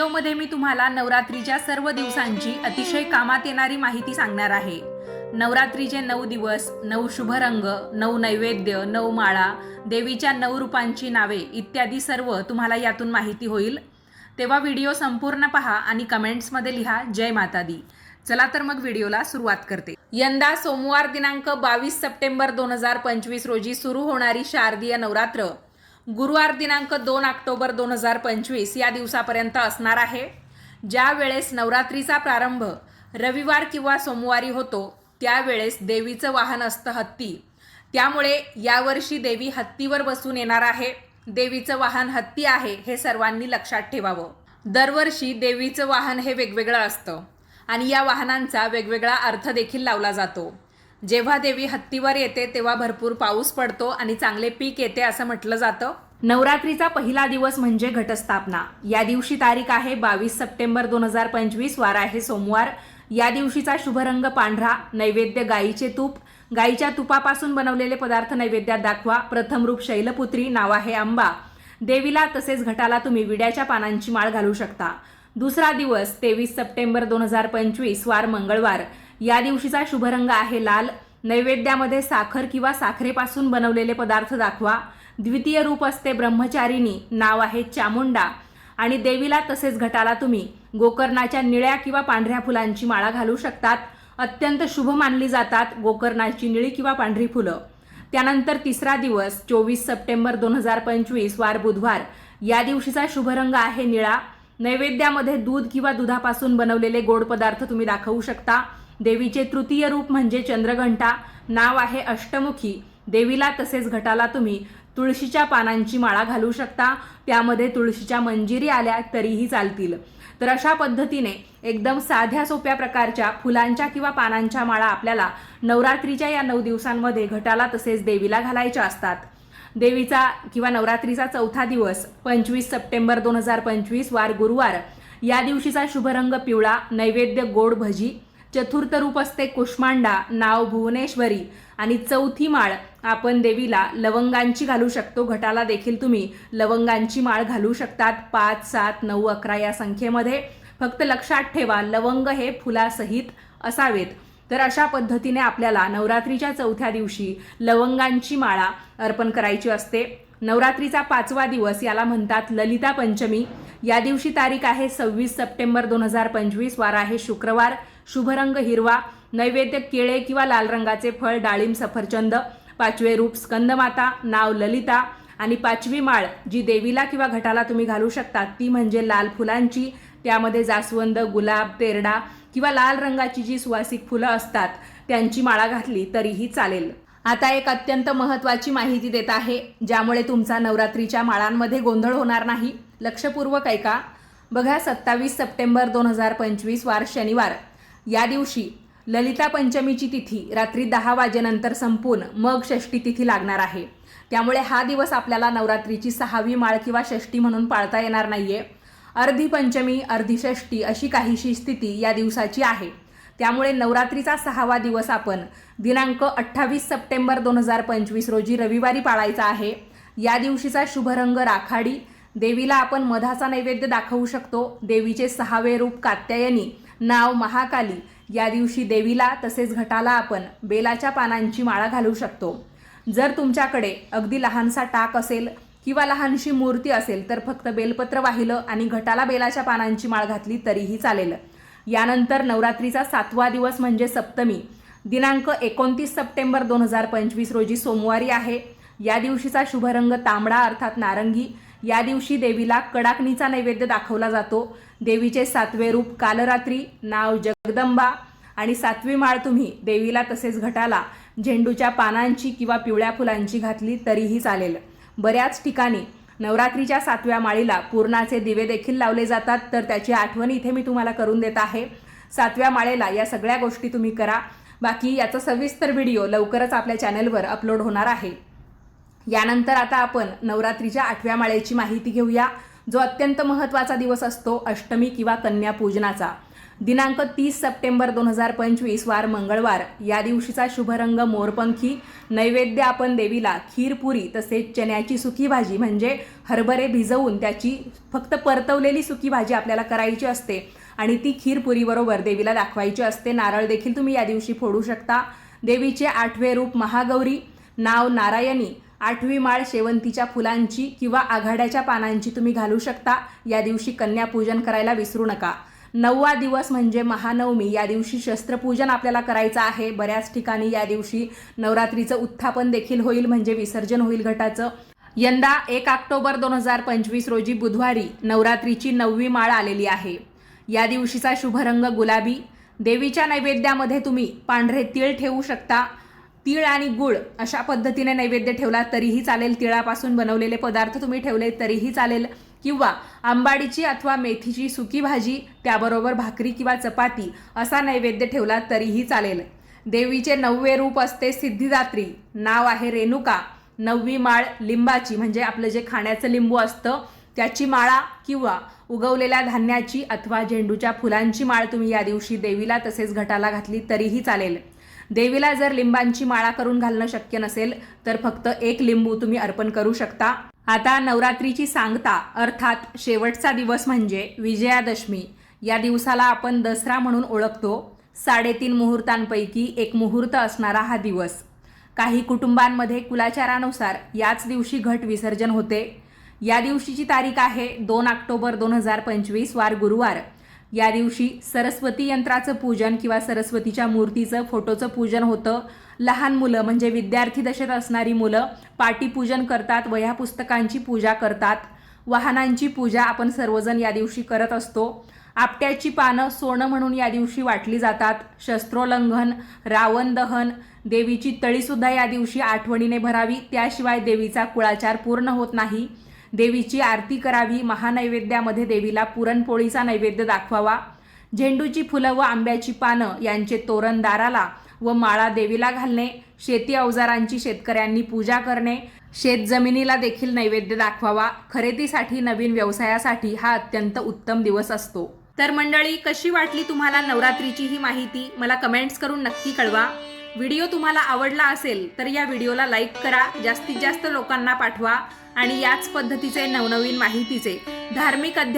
व्हिडिओमध्ये मी तुम्हाला नवरात्रीच्या सर्व दिवसांची अतिशय कामात येणारी माहिती सांगणार आहे. नवरात्रीचे नऊ दिवस नऊ शुभ रंग नऊ नैवेद्य नऊ माळा देवीच्या नऊ रूपांची नावे इत्यादी सर्व तुम्हाला यातून माहिती होईल. तेव्हा व्हिडिओ संपूर्ण पहा आणि कमेंट्समध्ये लिहा जय माता दी चला तर मग व्हिडिओला सुरुवात करते. यंदा सोमवार दिनांक बावीस सप्टेंबर दोन हजार पंचवीस रोजी सुरू होणारी शारदीय नवरात्र. गुरुवार दिनांक दोन ऑक्टोबर दोन हजार पंचवीस या दिवसापर्यंत असणार आहे. ज्या वेळेस नवरात्रीचा प्रारंभ रविवार किंवा सोमवारी होतो त्यावेळेस देवीचं वाहन असतं हत्ती. त्यामुळे यावर्षी देवी हत्तीवर बसून येणार आहे. देवीचं वाहन हत्ती आहे हे सर्वांनी लक्षात ठेवावं. दरवर्षी देवीचं वाहन हे वेगवेगळं असतं आणि या वाहनांचा वेगवेगळा अर्थ देखील लावला जातो. जेव्हा देवी हत्तीवर येते तेव्हा भरपूर पाऊस पडतो आणि चांगले पीक येते असं म्हटलं जातं. नवरात्रीचा पहिला दिवस म्हणजे घटस्थापना. या दिवशी तारीख आहे बावीस सप्टेंबर दोन हजार पंचवीस वार आहे सोमवार. या दिवशीचा शुभरंग पांढरा नैवेद्य गाईचे तूप. गाईच्या तुपापासून बनवलेले पदार्थ नैवेद्यात दाखवा. प्रथम रूप शैलपुत्री नाव आहे अंबा देवीला तसेच घटाला तुम्ही विड्याच्या पानांची माळ घालू शकता. दुसरा दिवस तेवीस सप्टेंबर दोन हजार पंचवीस वार मंगळवार. या दिवशीचा शुभरंग आहे. लाल नैवेद्यामध्ये साखर किंवा साखरेपासून बनवलेले पदार्थ दाखवा. द्वितीय रूप असते ब्रह्मचारिणी. नाव आहे चामुंडा. आणि देवीला तसेच घटाला तुम्ही. गोकर्णाच्या निळ्या किंवा पांढऱ्या फुलांची माळा घालू शकतात. अत्यंत शुभ मानली जातात गोकर्णाची निळी किंवा पांढरी फुलं. त्यानंतर तिसरा दिवस चोवीस सप्टेंबर दोन हजार पंचवीस वार बुधवार. या दिवशीचा शुभरंग आहे निळा. नैवेद्यामध्ये दूध किंवा दुधापासून बनवलेले गोड पदार्थ तुम्ही दाखवू शकता. देवीचे तृतीय रूप म्हणजे चंद्रघंटा. नाव आहे अष्टमुखी. देवीला तसेच घटाला तुम्ही. तुळशीच्या पानांची माळा घालू शकता. त्यामध्ये तुळशीच्या मंजिरी आल्या तरीही चालतील. तर अशा पद्धतीने एकदम साध्या सोप्या प्रकारच्या फुलांच्या किंवा पानांच्या माळा आपल्याला नवरात्रीच्या या नऊ दिवसांमध्ये घटाला तसेच देवीला घालायच्या असतात. देवीचा किंवा नवरात्रीचा चौथा दिवस पंचवीस सप्टेंबर दोन हजार पंचवीस वार गुरुवार. या दिवशीचा शुभरंग पिवळा नैवेद्य गोड भजी चतुर्थ रूप असते कुष्मांडा नाव भुवनेश्वरी. आणि चौथी माळ आपण देवीला लवंगांची घालू शकतो. घटाला देखील तुम्ही लवंगांची माळ घालू शकतात. पाच सात नऊ अकरा या संख्येमध्ये. फक्त लक्षात ठेवा लवंग हे फुलासहित असावेत. तर अशा पद्धतीने आपल्याला नवरात्रीच्या चौथ्या दिवशी लवंगांची माळा अर्पण करायची असते. नवरात्रीचा पाचवा दिवस याला म्हणतात ललिता पंचमी. या दिवशी तारीख आहे सव्वीस सप्टेंबर दोन हजार पंचवीस वार आहे शुक्रवार. शुभरंग हिरवा नैवेद्य केळे किंवा लाल रंगाचे फळ डाळिंब सफरचंद पाचवे रूप स्कंदमाता नाव ललिता आणि पाचवी माळ जी देवीला किंवा घटाला तुम्ही घालू शकता ती म्हणजे लाल फुलांची. त्यामध्ये जास्वंद गुलाब तेरडा किंवा लाल रंगाची जी सुवासिक फुलं असतात त्यांची माळा घातली तरीही चालेल. आता एक अत्यंत महत्त्वाची माहिती देत आहे ज्यामुळे तुमचा नवरात्रीच्या माळांमध्ये गोंधळ होणार नाही. लक्षपूर्वक ऐका. बघा सत्तावीस सप्टेंबर दोन हजार पंचवीस वार शनिवार. या दिवशी ललिता पंचमीची तिथी रात्री दहा वाजेनंतर संपून मग षष्टी तिथी लागणार आहे. त्यामुळे हा दिवस आपल्याला नवरात्रीची सहावी माळ किंवा षष्टी म्हणून पाळता येणार नाहीये. अर्धी पंचमी अर्धी षष्टी अशी काहीशी स्थिती या दिवसाची आहे. त्यामुळे नवरात्रीचा सहावा दिवस आपण दिनांक अठ्ठावीस सप्टेंबर दोन हजार पंचवीस रोजी रविवारी पाळायचा आहे. या दिवशीचा शुभरंग राखाडी. देवीला आपण मधाचा नैवेद्य दाखवू शकतो. देवीचे सहावे रूप कात्यायनी नाव महाकाली. या दिवशी देवीला तसेच घटाला आपण बेलाच्या पानांची माळा घालू शकतो. जर तुमच्याकडे अगदी लहानसा टाक असेल किंवा लहानशी मूर्ती असेल तर फक्त बेलपत्र वाहिलं आणि घटाला बेलाच्या पानांची माळ घातली तरीही चालेल. यानंतर नवरात्रीचा सातवा दिवस म्हणजे सप्तमी. दिनांक एकोणतीस सप्टेंबर दोन हजार पंचवीस रोजी सोमवारी आहे. या दिवशीचा शुभरंग तांबडा अर्थात नारंगी. या दिवशी देवीला कडाकणीचा नैवेद्य दाखवला जातो. देवीचे सातवे रूप कालरात्री नाव जगदंबा आणि सातवी माळ तुम्ही देवीला तसेच घटाला झेंडूच्या पानांची किंवा पिवळ्या फुलांची घातली तरीही चालेल. बऱ्याच ठिकाणी नवरात्रीच्या सातव्या माळीला पूर्णाचे दिवे देखील लावले जातात. तर त्याची आठवण इथे मी तुम्हाला करून देत आहे. सातव्या माळेला या सगळ्या गोष्टी तुम्ही करा. बाकी याचा सविस्तर व्हिडिओ लवकरच आपल्या चॅनलवर अपलोड होणार आहे. यानंतर आता आपण नवरात्रीच्या आठव्या माळेची माहिती घेऊया जो अत्यंत महत्त्वाचा दिवस असतो अष्टमी किंवा कन्या पूजनाचा. दिनांक तीस सप्टेंबर दोन हजार पंचवीस वार मंगळवार. या दिवशीचा शुभरंग मोरपंखी नैवेद्य आपण देवीला खीरपुरी तसेच चण्याची सुकी भाजी म्हणजे हरभरे भिजवून त्याची फक्त परतवलेली सुकी भाजी आपल्याला करायची असते आणि ती खीरपुरीबरोबर देवीला दाखवायची असते. नारळ देखील तुम्ही या दिवशी फोडू शकता. देवीचे आठवे रूप महागौरी नाव नारायणी आठवी माळ शेवंतीच्या फुलांची किंवा आघाड्याच्या पानांची तुम्ही घालू शकता. या दिवशी कन्यापूजन करायला विसरू नका. नववा दिवस म्हणजे महानवमी. या दिवशी शस्त्रपूजन आपल्याला करायचं आहे. बऱ्याच ठिकाणी या दिवशी नवरात्रीचं उत्थापन देखील होईल म्हणजे विसर्जन होईल घटाचं. यंदा एक ऑक्टोबर दोन हजार पंचवीस रोजी बुधवारी नवरात्रीची नववी माळ आलेली आहे. या दिवशीचा शुभरंग गुलाबी. देवीच्या नैवेद्यामध्ये तुम्ही पांढरे तीळ ठेवू शकता. तीळ आणि गुळ अशा पद्धतीने नैवेद्य ठेवला तरीही चालेल. तिळापासून बनवलेले पदार्थ तुम्ही ठेवले तरीही चालेल. किंवा आंबाडीची अथवा मेथीची सुकी भाजी त्याबरोबर भाकरी किंवा चपाती असा नैवेद्य ठेवला तरीही चालेल. देवीचे नववे रूप असते सिद्धिदात्री. नाव आहे रेणुका. नववी माळ लिंबाची म्हणजे आपलं जे खाण्याचं लिंबू असतं त्याची माळा किंवा उगवलेल्या धान्याची अथवा झेंडूच्या फुलांची माळ तुम्ही या दिवशी देवीला तसेच घटाला घातली तरीही चालेल. देवीला जर लिंबांची माळा करून घालणं शक्य नसेल तर फक्त एक लिंबू तुम्ही अर्पण करू शकता. आता नवरात्रीची सांगता अर्थात शेवटचा दिवस म्हणजे विजयादशमी. या दिवसाला आपण दसरा म्हणून ओळखतो. साडेतीन मुहूर्तांपैकी एक मुहूर्त असणारा हा दिवस. काही कुटुंबांमध्ये कुलाचारानुसार याच दिवशी घट विसर्जन होते. या दिवशीची तारीख आहे दोन ऑक्टोबर दोन हजार पंचवीस वार गुरुवार. या दिवशी सरस्वती यंत्राचं पूजन किंवा सरस्वतीच्या मूर्तीचं फोटोचं पूजन होतं. लहान मुलं म्हणजे विद्यार्थी दशेत असणारी मुलं पाटीपूजन करतात वह्या पुस्तकांची पूजा करतात. वाहनांची पूजा आपण सर्वजण या दिवशी करत असतो. आपट्याची पानं सोनं म्हणून या दिवशी वाटली जातात. शस्त्रोल्लंघन रावण दहन देवीची तळीसुद्धा या दिवशी आठवणीने भरावी. त्याशिवाय देवीचा कुळाचार पूर्ण होत नाही. देवीची आरती करावी महानैवेद्यामध्ये देवीला पुरणपोळीचा नैवेद्य दाखवावा. झेंडूची फुलं व आंब्याची पानं यांचे तोरण दाराला व माळा देवीला घालणे. शेती अवजारांची शेतकऱ्यांनी पूजा करणे. शेत जमिनीला देखील नैवेद्य दाखवावा. खरेदीसाठी नवीन व्यवसायासाठी हा अत्यंत उत्तम दिवस असतो. तर मंडळी कशी वाटली तुम्हाला नवरात्रीची ही माहिती? मला कमेंट्स करून नक्की कळवा. व्हिडिओ तुम्हाला आवडला असेल तर या व्हिडिओला लाईक करा जास्तीत जास्त लोकांना पाठवा आणि याच पद्धतीचे नवनवीन माहितीचे धार्मिक अध्या